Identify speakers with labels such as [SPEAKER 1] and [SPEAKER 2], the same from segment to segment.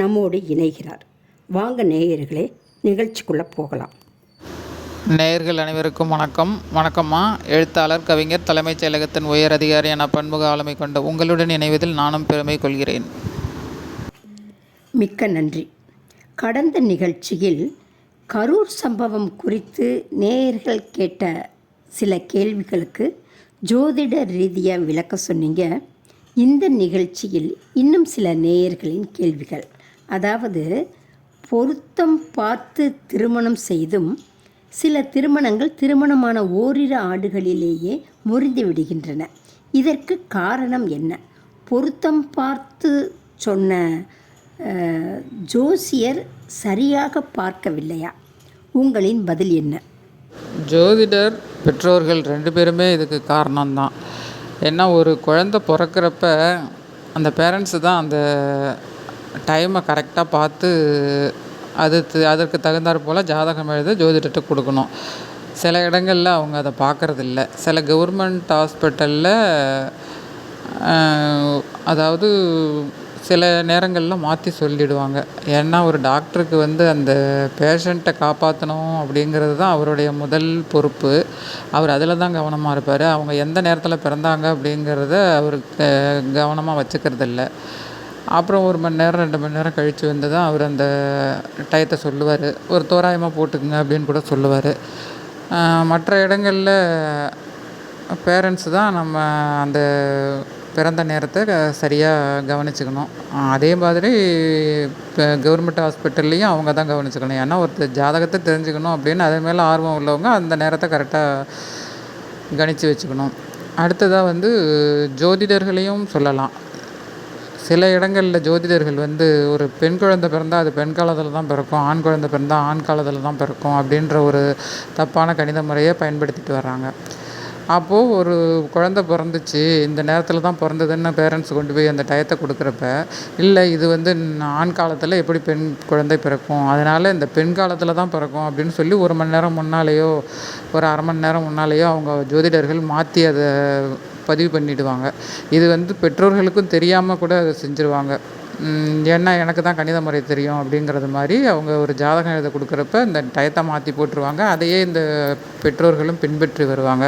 [SPEAKER 1] நம்மோடு இணைகிறார். வாங்க நேயர்களே நிகழ்ச்சிக்குள்ளே போகலாம்.
[SPEAKER 2] நேயர்கள் அனைவருக்கும் வணக்கம். வணக்கம்மா. எழுத்தாளர் கவிஞர் தலைமைச் செயலகத்தின் உயர் அதிகாரி என பன்முக ஆளுமை கொண்ட உங்களுடன் இணைவதில் நானும் பெருமை கொள்கிறேன்.
[SPEAKER 1] மிக்க நன்றி. கடந்த நிகழ்ச்சியில் கரூர் சம்பவம் குறித்து நேயர்கள் கேட்ட சில கேள்விகளுக்கு ஜோதிட ரீதியாக விளக்க சொன்னீங்க. இந்த நிகழ்ச்சியில் இன்னும் சில நேயர்களின் கேள்விகள். அதாவது பொருத்தம் பார்த்து திருமணம் செய்தும் சில திருமணங்கள் திருமணமான ஓரிரு ஆண்டுகளிலேயே முறிந்து விடுகின்றன. இதற்கு காரணம் என்ன? பொருத்தம் பார்த்து சொன்ன ஜோசியர் சரியாக பார்க்கவில்லையா? உங்களின் பதில் என்ன?
[SPEAKER 2] ஜோதிடர் பெற்றோர்கள் ரெண்டு பேருமே இதுக்கு காரணம்தான். ஏன்னா ஒரு குழந்த பிறக்கிறப்ப அந்த பேரண்ட்ஸு தான் அந்த டைமை கரெக்டாக பார்த்து அது அதற்கு தகுந்தாற் போல் ஜாதகம் எழுத ஜோதிடர்கிட்ட கொடுக்கணும். சில இடங்களில் அவங்க அதை பார்க்கறதில்ல. சில கவர்மெண்ட் ஹாஸ்பிட்டலில் அதாவது சில நேரங்களில் மாற்றி சொல்லிடுவாங்க. ஏன்னா ஒரு டாக்டருக்கு வந்து அந்த பேஷண்ட்டை காப்பாற்றணும் அப்படிங்கிறது தான் அவருடைய முதல் பொறுப்பு. அவர் அதில் தான் கவனமாக இருப்பார். அவங்க எந்த நேரத்தில் பிறந்தாங்க அப்படிங்கிறத அவருக்கு கவனமாக வச்சுக்கிறதில்ல. அப்புறம் ஒரு மணி நேரம் ரெண்டு மணி நேரம் கழித்து வந்து தான் அவர் அந்த டயத்தை சொல்லுவார். ஒரு தோராயமாக போட்டுக்குங்க அப்படின்னு கூட சொல்லுவார். மற்ற இடங்களில் பேரண்ட்ஸ் தான் நம்ம அந்த பிறந்த நேரத்தை சரியாக கவனிச்சுக்கணும். அதே மாதிரி இப்போ கவர்மெண்ட் ஹாஸ்பிட்டல்லையும் அவங்க தான் கவனிச்சுக்கணும். ஏன்னா ஒருத்தர் ஜாதகத்தை தெரிஞ்சுக்கணும் அப்படின்னு அது மேலே ஆர்வம் உள்ளவங்க அந்த நேரத்தை கரெக்டாக கணித்து வச்சுக்கணும். அடுத்ததாக வந்து ஜோதிடர்களையும் சொல்லலாம். சில இடங்களில் ஜோதிடர்கள் வந்து ஒரு பெண் குழந்தை பிறந்தால் அது பெண் காலத்தில் தான் பிறக்கும் ஆண் குழந்தை பிறந்தால் ஆண் காலத்தில் தான் பிறக்கும் அப்படின்ற ஒரு தப்பான கணித முறையை பயன்படுத்திட்டு வர்றாங்க. அப்போது ஒரு குழந்தை பிறந்துச்சு இந்த நேரத்தில் தான் பிறந்ததுன்னு பேரண்ட்ஸ் கொண்டு போய் அந்த டயத்தை கொடுக்குறப்ப இல்லை இது வந்து ஆண் காலத்தில் எப்படி பெண் குழந்தை பிறக்கும்? அதனால் இந்த பெண் காலத்தில் தான் பிறக்கும் அப்படின்னு சொல்லி ஒரு மணி நேரம் முன்னாலேயோ ஒரு அரை மணி நேரம் முன்னாலேயோ அவங்க ஜோதிடர்கள் மாற்றி அதை பதிவு பண்ணிடுவாங்க. இது வந்து பெற்றோர்களுக்கும் தெரியாமல் கூட அதை செஞ்சுருவாங்க. ஏன்னா எனக்கு தான் கணித முறை தெரியும் அப்படிங்கிறது மாதிரி அவங்க ஒரு ஜாதகம் எழுத கொடுக்குறப்ப இந்த டயத்தை மாற்றி போட்டுருவாங்க. அதையே இந்த பெற்றோர்களும் பின்பற்றி வருவாங்க.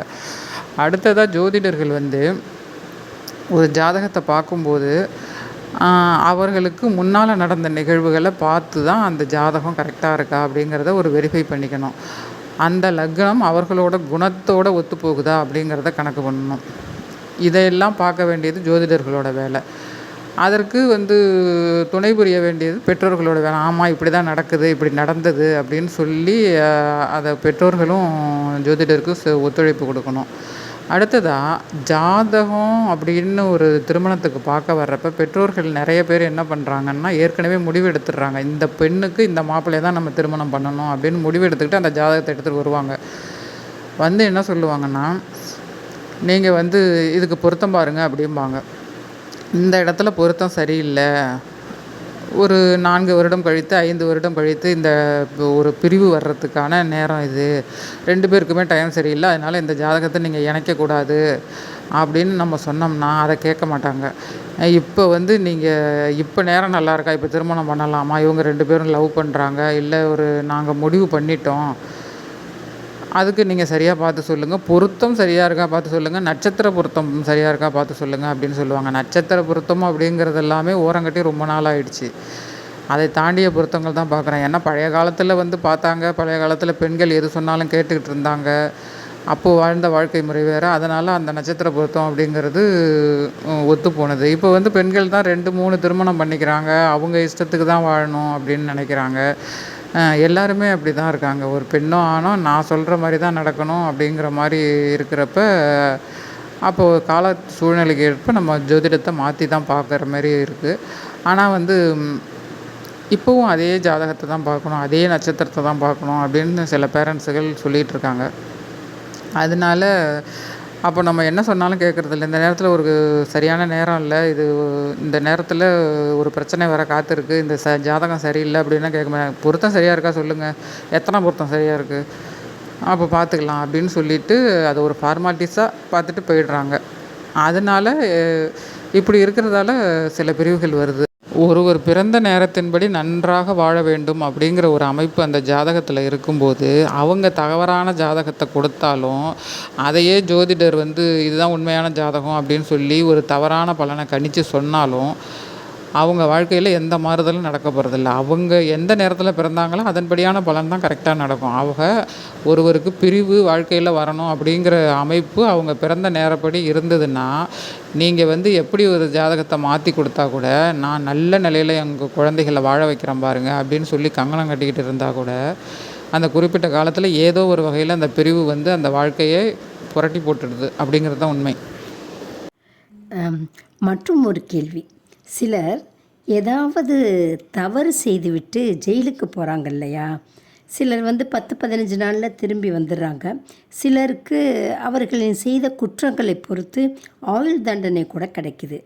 [SPEAKER 2] அடுத்ததாக ஜோதிடர்கள் வந்து ஒரு ஜாதகத்தை பார்க்கும்போது அவர்களுக்கு முன்னால் நடந்த நிகழ்வுகளை பார்த்து தான் அந்த ஜாதகம் கரெக்டாக இருக்கா அப்படிங்கிறத ஒரு வெரிஃபை பண்ணிக்கணும். அந்த லக்னம் அவர்களோட குணத்தோட ஒத்து போகுதா அப்படிங்கிறத கணக்கு பண்ணணும். இதையெல்லாம் பார்க்க வேண்டியது ஜோதிடர்களோட வேலை. அதற்கு வந்து துணை புரிய வேண்டியது பெற்றோர்களோட வேலை. ஆமாம் இப்படி தான் நடக்குது இப்படி நடந்தது அப்படின்னு சொல்லி அதை பெற்றோர்களும் ஜோதிடருக்கு ஒத்துழைப்பு கொடுக்கணும். அடுத்ததாக ஜாதகம் அப்படின்னு ஒரு திருமணத்துக்கு பார்க்க வர்றப்ப பெற்றோர்கள் நிறைய பேர் என்ன பண்ணுறாங்கன்னா ஏற்கனவே முடிவு எடுத்துடுறாங்க. இந்த பெண்ணுக்கு இந்த மாப்பிள்ளையை தான் நம்ம திருமணம் பண்ணணும் அப்படின்னு முடிவு எடுத்துக்கிட்டு அந்த ஜாதகத்தை எடுத்துகிட்டு வருவாங்க. வந்து என்ன சொல்லுவாங்கன்னா நீங்கள் வந்து இதுக்கு பொருத்தம் பாருங்கள் அப்படிம்பாங்க. இந்த இடத்துல பொருத்தம் சரியில்லை. ஒரு நான்கு வருடம் கழித்து ஐந்து வருடம் கழித்து இந்த ஒரு பிரிவு வர்றதுக்கான நேரம் இது. ரெண்டு பேருக்குமே டைம் சரியில்லை. அதனால் இந்த ஜாதகத்தை நீங்கள் இணைக்கக்கூடாது அப்படின்னு நம்ம சொன்னோம்னா அதை கேட்க மாட்டாங்க. இப்போ வந்து நீங்கள் இப்போ நேரம் நல்லா இருக்கா? இப்போ திருமணம் பண்ணலாமா? இவங்க ரெண்டு பேரும் லவ் பண்ணுறாங்க இல்லை ஒரு நாங்கள் முடிவு பண்ணிட்டோம். அதுக்கு நீங்கள் சரியாக பார்த்து சொல்லுங்கள் பொருத்தம் சரியாக இருக்கா பார்த்து சொல்லுங்கள் நட்சத்திர பொருத்தம் சரியாக இருக்கா பார்த்து சொல்லுங்கள் அப்படின்னு சொல்லுவாங்க. நட்சத்திர பொருத்தம் அப்படிங்கிறது எல்லாமே ஓரங்கட்டி ரொம்ப நாள் ஆயிடுச்சு அதை தாண்டிய பொருத்தங்கள் தான் பார்க்குறேன். ஏன்னா பழைய காலத்தில் வந்து பார்த்தாங்க. பழைய காலத்தில் பெண்கள் எது சொன்னாலும் கேட்டுக்கிட்டு இருந்தாங்க. அப்போது வாழ்ந்த வாழ்க்கை முறை வேறு. அதனால் அந்த நட்சத்திர பொருத்தம் அப்படிங்கிறது ஒத்து போனது. இப்போ வந்து பெண்கள் தான் ரெண்டு மூணு திருமணம் பண்ணிக்கிறாங்க. அவங்க இஷ்டத்துக்கு தான் வாழணும் அப்படின்னு நினைக்கிறாங்க. எல்லாருமே அப்படி தான் இருக்காங்க. ஒரு பெண்ணோ ஆணோ நான் சொல்கிற மாதிரி தான் நடக்கணும் அப்படிங்கிற மாதிரி இருக்கிறப்ப அப்போது கால சூழ்நிலைக்கு ஏற்ப நம்ம ஜோதிடத்தை மாற்றி தான் பார்க்குற மாதிரி இருக்குது ஆனால் வந்து இப்போவும் அதே ஜாதகத்தை தான் பார்க்கணும் அதே நட்சத்திரத்தை தான் பார்க்கணும் அப்படின்னு சில பேரண்ட்ஸுகள் சொல்லிகிட்டு இருக்காங்க. அதனால அப்போ நம்ம என்ன சொன்னாலும் கேட்குறதில்ல. இந்த நேரத்தில் ஒரு சரியான நேரம் இல்லை. இது இந்த நேரத்தில் ஒரு பிரச்சனை வர காத்திருக்கு. இந்த ச ஜாதகம் சரியில்லை அப்படின்னா கேட்க மாட்டாங்க. பொருத்தம் சரியாக இருக்கா சொல்லுங்கள் எத்தனை பொருத்தம் சரியாக இருக்குது அப்போ பார்த்துக்கலாம் அப்படின்னு சொல்லிட்டு அதை ஒரு ஃபார்மாலிட்டிஸாக பார்த்துட்டு போயிடுறாங்க. அதனால இப்படி இருக்கிறதால சில பிரிவுகள் வருது. ஒருவர் பிறந்த நேரத்தின்படி நன்றாக வாழ வேண்டும் அப்படிங்கிற ஒரு அமைப்பு அந்த ஜாதகத்தில் இருக்கும்போது அவங்க தவறான ஜாதகத்தை கொடுத்தாலும் அதையே ஜோதிடர் வந்து இதுதான் உண்மையான ஜாதகம் அப்படின்னு சொல்லி ஒரு தவறான பலனை கணித்து சொன்னாலும் அவங்க வாழ்க்கையில் எந்த மாறுதலும் நடக்க போகிறதில்ல அவங்க எந்த நேரத்தில் பிறந்தாங்களோ அதன்படியான பலன் தான் கரெக்டாக நடக்கும். அவங்க ஒருவருக்கு பிரிவு வாழ்க்கையில் வரணும் அப்படிங்கிற அமைப்பு அவங்க பிறந்த நேரப்படி இருந்ததுன்னா நீங்கள் வந்து எப்படி ஒரு ஜாதகத்தை மாற்றி கொடுத்தா கூட நான் நல்ல நிலையில் எங்கள் குழந்தைகளை வாழ வைக்கிறேன் பாருங்க அப்படின்னு சொல்லி கங்கணம் கட்டிக்கிட்டு இருந்தால் கூட அந்த குறிப்பிட்ட காலத்தில் ஏதோ ஒரு வகையில் அந்த பிரிவு வந்து அந்த வாழ்க்கையை புரட்டி போட்டுடுது அப்படிங்கிறது தான் உண்மை.
[SPEAKER 1] மற்றும் ஒரு கேள்வி. சிலர் ஏதாவது தவறு செய்துவிட்டு ஜெயிலுக்கு போகிறாங்க இல்லையா? சிலர் வந்து பத்து பதினஞ்சு நாளில் திரும்பி வந்துடுறாங்க. சிலருக்கு அவர்களின் செய்த குற்றங்களை பொறுத்து ஆயுள் தண்டனை கூட கிடைக்குது.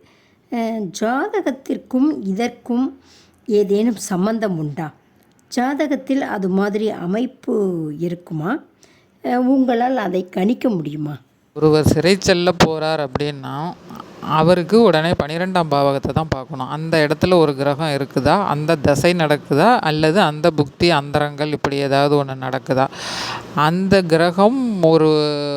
[SPEAKER 1] ஜாதகத்திற்கும் இதற்கும் ஏதேனும் சம்பந்தம் உண்டா? ஜாதகத்தில் அது மாதிரி அமைப்பு இருக்குமா? உங்களால் அதை கணிக்க முடியுமா?
[SPEAKER 2] ஒருவர் சிறை செல்ல போகிறார் அப்படின்னா அவருக்கு உடனே பன்னிரெண்டாம் பாவகத்தை தான் பார்க்கணும். அந்த இடத்துல ஒரு கிரகம் இருக்குதா? அந்த தசை நடக்குதா? அல்லது அந்த புக்தி அந்தரங்கள் இப்படி ஏதாவது ஒன்று நடக்குதா? அந்த கிரகம் ஒரு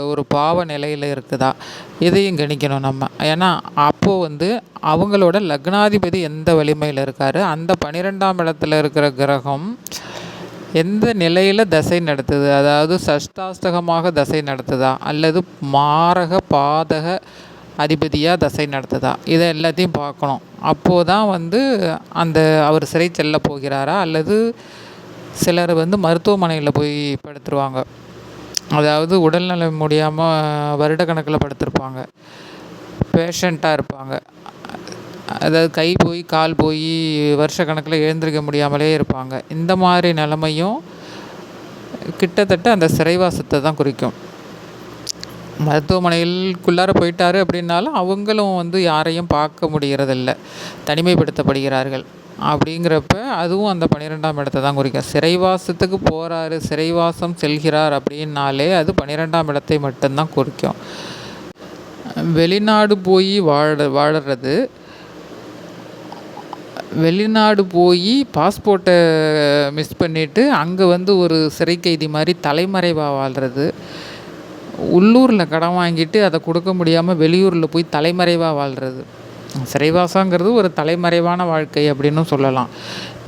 [SPEAKER 2] ஒரு பாவ நிலையில் இருக்குதா? இதையும் கணிக்கணும் நம்ம. ஏன்னா அப்போது வந்து அவங்களோட லக்னாதிபதி எந்த வலிமையில் இருக்கார்? அந்த பன்னிரெண்டாம் இடத்துல இருக்கிற கிரகம் எந்த நிலையில் தசை நடத்துது? அதாவது சஷ்டாஸ்தகமாக தசை நடத்துதா? அல்லது மாரக பாதக அதிபதியாக தசை நடத்துதா? இதை எல்லாத்தையும் பார்க்கணும். அப்போது தான் வந்து அந்த அவர் சிறை செல்ல போகிறாரா? அல்லது சிலர் வந்து மருத்துவமனையில் போய் படுத்துருவாங்க. அதாவது உடல்நலம் முடியாமல் வருடக்கணக்கில் படுத்திருப்பாங்க. பேஷண்ட்டாக இருப்பாங்க. அதாவது கை போய் கால் போய் வருஷக்கணக்கில் எழுந்திருக்க முடியாமலே இருப்பாங்க. இந்த மாதிரி நிலமையும் கிட்டத்தட்ட அந்த சிறைவாசத்தை தான் குறிக்கும். மருத்துவமனையில்குள்ளார போயிட்டாரு அப்படின்னாலும் அவங்களும் வந்து யாரையும் பார்க்க முடிகிறதில்ல தனிமைப்படுத்தப்படுகிறார்கள் அப்படிங்கிறப்ப அதுவும் அந்த பன்னிரெண்டாம் இடத்தை தான் குறிக்கும். சிறைவாசத்துக்கு போகிறாரு சிறைவாசம் செல்கிறார் அப்படின்னாலே அது பன்னிரெண்டாம் இடத்தை மட்டும்தான் குறிக்கும். வெளிநாடு போய் வாழ வாழறது வெளிநாடு போய் பாஸ்போர்ட்டை மிஸ் பண்ணிவிட்டு அங்கே வந்து ஒரு சிறை கைதி மாதிரி தலைமறைவாக வாழ்கிறது உள்ளூரில் கடன் வாங்கிட்டு அதை கொடுக்க முடியாமல் வெளியூரில் போய் தலைமறைவாக வாழ்கிறது சிறைவாசங்கிறது ஒரு தலைமறைவான வாழ்க்கை அப்படின்னும் சொல்லலாம்.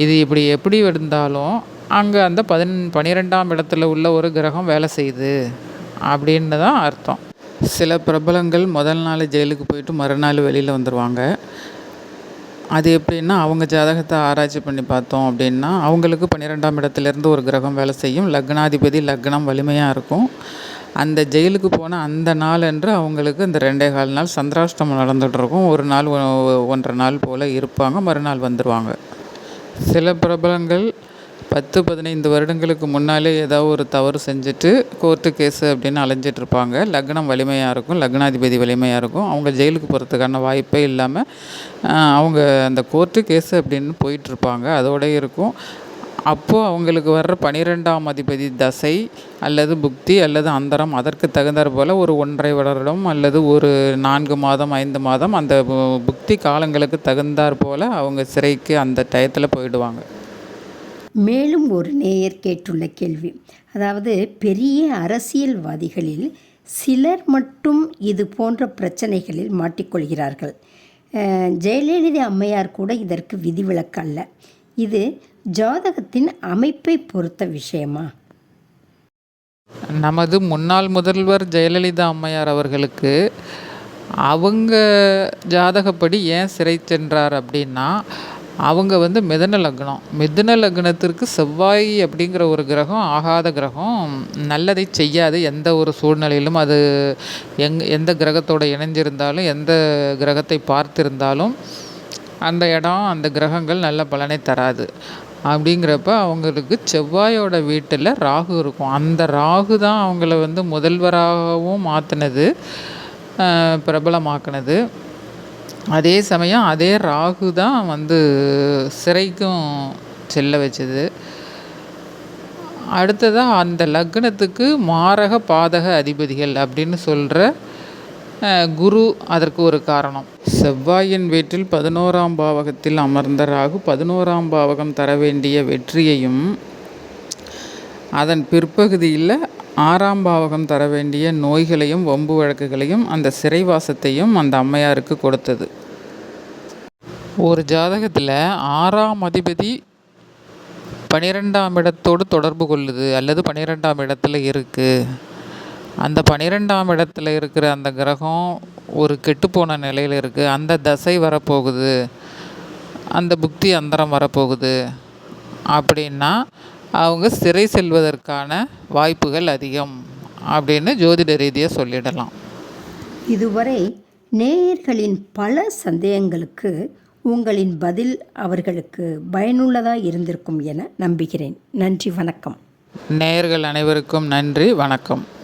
[SPEAKER 2] இது இப்படி எப்படி இருந்தாலும் அங்கே அந்த பதின் பன்னிரெண்டாம் இடத்துல உள்ள ஒரு கிரகம் வேலை செய்யுது அப்படின்னு தான் அர்த்தம். சில பிரபலங்கள் முதல் நாள் ஜெயிலுக்கு போயிட்டு மறுநாள் வெளியில் வந்துடுவாங்க அது எப்படின்னா அவங்க ஜாதகத்தை ஆராய்ச்சி பண்ணி பார்த்தோம் அப்படின்னா அவங்களுக்கு பன்னிரெண்டாம் இடத்துலேருந்து ஒரு கிரகம் வேலை செய்யும். லக்னாதிபதி லக்னம் வலிமையாக இருக்கும். அந்த ஜெயிலுக்கு போன அந்த நாள் என்று அவங்களுக்கு இந்த ரெண்டே கால் நாள் சந்திராஷ்டமம் நடந்துகிட்டு இருக்கும். ஒரு நாள் ஒ- ஒன்றரை நாள் போல் இருப்பாங்க. மறுநாள் வந்துடுவாங்க சில பிரபலங்கள் பத்து பதினைந்து வருடங்களுக்கு முன்னாலே ஏதாவது ஒரு தவறு செஞ்சுட்டு கோர்ட்டு கேஸு அப்படின்னு அலைஞ்சிட்டு இருப்பாங்க. லக்னம் வலிமையாக இருக்கும் லக்னாதிபதி வலிமையாக இருக்கும். அவங்க ஜெயிலுக்கு போகிறதுக்கான வாய்ப்பே இல்லாமல் அவங்க அந்த கோர்ட்டு கேஸு அப்படின்னு போயிட்டுருப்பாங்க அதோடய இருக்கும். அப்போது அவங்களுக்கு வர்ற பனிரெண்டாம் அதிபதி தசை அல்லது புக்தி அல்லது அந்தரம் அதற்கு தகுந்தாற் போல் ஒரு ஒன்றரை வருடம் அல்லது ஒரு நான்கு மாதம் ஐந்து மாதம் அந்த புக்தி காலங்களுக்கு தகுந்தாற் போல் அவங்க சிறைக்கு அந்த டயத்தில் போயிடுவாங்க.
[SPEAKER 1] மேலும் ஒரு நேயர் கேட்டுள்ள கேள்வி. அதாவது பெரிய அரசியல்வாதிகளில் சிலர் மட்டும் இது போன்ற பிரச்சனைகளில் மாட்டிக்கொள்கிறார்கள். ஜெயலலிதா அம்மையார் கூட இதற்கு விதிவிலக்கு அல்ல. இது ஜாதகத்தின் அமைப்பை பொறுத்த விஷயமா?
[SPEAKER 2] நமது முன்னாள் முதல்வர் ஜெயலலிதா அம்மையார் அவர்களுக்கு அவங்க ஜாதகப்படி ஏன் சிறை சென்றார் அப்படின்னா அவங்க வந்து மிதன லக்னம். மிதுன லக்னத்திற்கு செவ்வாய் அப்படிங்கிற ஒரு கிரகம் ஆகாத கிரகம். நல்லதை செய்யாது. எந்த ஒரு சூழ்நிலையிலும் அது எங் எந்த கிரகத்தோட இணைஞ்சிருந்தாலும் எந்த கிரகத்தை பார்த்திருந்தாலும் அந்த இடம் அந்த கிரகங்கள் நல்ல பலனை தராது. அப்படிங்கிறப்ப அவங்களுக்கு செவ்வாயோட வீட்டில் ராகு இருக்கும். அந்த ராகு தான் அவங்கள வந்து முதல்வராகவும் மாற்றினது பிரபலமாக்குனது. அதே சமயம் அதே ராகு தான் வந்து சிறைக்கும் செல்ல வச்சது. அடுத்ததாக அந்த லக்னத்துக்கு மாரக பாதக அதிபதிகள் அப்படின்னு சொல்கிற குரு அதற்கு ஒரு காரணம். செவ்வாயின் வீட்டில் பதினோராம் பாவகத்தில் அமர்ந்த ராகு பதினோராம் பாவகம் தர வேண்டிய வெற்றியையும் அதன் பிற்பகுதியில் ஆறாம் பாவகம் தர வேண்டிய நோய்களையும் வம்பு வழக்குகளையும் அந்த சிறைவாசத்தையும் அந்த அம்மையாருக்கு கொடுத்தது. ஒரு ஜாதகத்தில் ஆறாம் அதிபதி பனிரெண்டாம் இடத்தோடு தொடர்பு கொள்ளுது அல்லது பனிரெண்டாம் இடத்துல இருக்குது அந்த பனிரெண்டாம் இடத்துல இருக்கிற அந்த கிரகம் ஒரு கெட்டுப்போன நிலையில் இருக்குது அந்த தசை வரப்போகுது. அந்த புக்தி அந்தரம் வரப்போகுது. அப்படின்னா அவங்க சிறை செல்வதற்கான வாய்ப்புகள் அதிகம் அப்படின்னு ஜோதிட ரீதியாக சொல்லிடலாம்.
[SPEAKER 1] இதுவரை நேயர்களின் பல சந்தேகங்களுக்கு உங்களின் பதில் அவர்களுக்கு பயனுள்ளதாக இருந்திருக்கும் என நம்புகிறேன். நன்றி வணக்கம்.
[SPEAKER 2] நேயர்கள் அனைவருக்கும் நன்றி வணக்கம்.